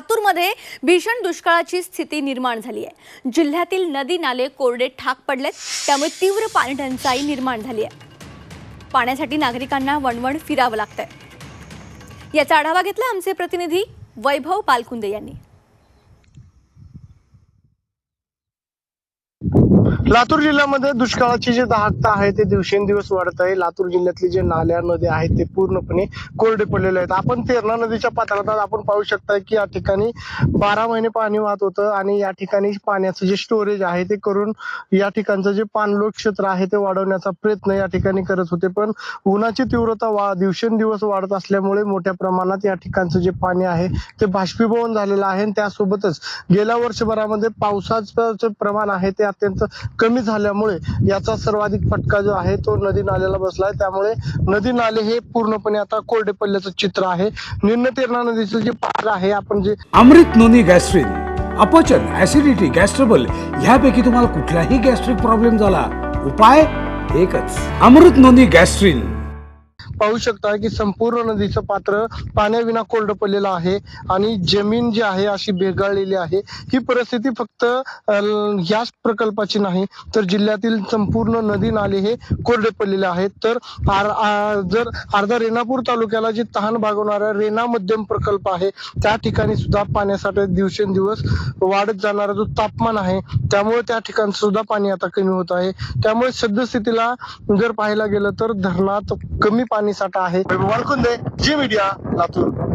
लातूरमध्ये भीषण दुष्काळाची स्थिती निर्माण झाली आहे. जिल्ह्यातील नदी नाले कोरडे ठाक पडलेत त्यामुळे तीव्र पाणी टंचाई निर्माण झाली आहे. पाण्यासाठी नागरिकांना वणवण फिरावं लागतंय. याचा आढावा घेतला आमचे प्रतिनिधी वैभव पालकुंदे यांनी. लातूर जिल्ह्यामध्ये दुष्काळाची जी दाहकता आहे ते दिवसेंदिवस वाढत आहे. लातूर जिल्ह्यातली जे नाल्या नद्या आहेत ते पूर्णपणे कोरडे पडलेले आहेत. आपण तेरणा नदीच्या पात्रात आपण पाहू शकता की या ठिकाणी बारा महिने पाणी वाहत होतं आणि या ठिकाणी पाण्याचं जे स्टोरेज आहे ते करून या ठिकाणचं जे पाणलोट क्षेत्र आहे ते वाढवण्याचा प्रयत्न या ठिकाणी करत होते. पण उन्हाची तीव्रता वा दिवसेंदिवस वाढत असल्यामुळे मोठ्या प्रमाणात या ठिकाणचं जे पाणी आहे ते बाष्पीभवन झालेलं आहे. आणि त्यासोबतच गेल्या वर्षभरामध्ये पावसाचं जे प्रमाण आहे ते अत्यंत कमी झाल्यामुळे याचा सर्वाधिक फटका जो आहे तो नदी नाल्याला बसलाय त्यामुळे नदी नाले हे पूर्णपणे आता कोरडे पडल्याचं चित्र आहे. निम्नतीर्णा नदीचं जे पात्र आहे आपण जे अमृत नोनी गॅस्ट्रिन अपचन ऍसिडिटी गॅस्ट्रबल ह्यापैकी तुम्हाला कुठलाही गॅस्ट्रिक प्रॉब्लेम झाला उपाय एकच. अमृत नोनी गॅस्ट्रिन पाहू शकता की संपूर्ण नदीचं पात्र पाण्याविना कोरडं पडलेलं आहे आणि जमीन जी आहे अशी भेगाळलेली आहे. ही परिस्थिती फक्त याच प्रकल्पाची नाही तर जिल्ह्यातील संपूर्ण नदी नाले हे कोरडे पडलेले आहेत. तर जर अर्धा रेणापूर तालुक्याला जे तहान भागवणारा रेणा मध्यम प्रकल्प आहे त्या ठिकाणी सुद्धा पाण्यासाठी दिवसेंदिवस वाढत जाणारा जो तापमान आहे त्यामुळे त्या ठिकाणी सुद्धा पाणी आता कमी होत आहे. त्यामुळे सद्यस्थितीला जर पाहायला गेलं तर धरणात कमी पाणी साठा आहे. वाळकुंदे जी मीडिया लातूर.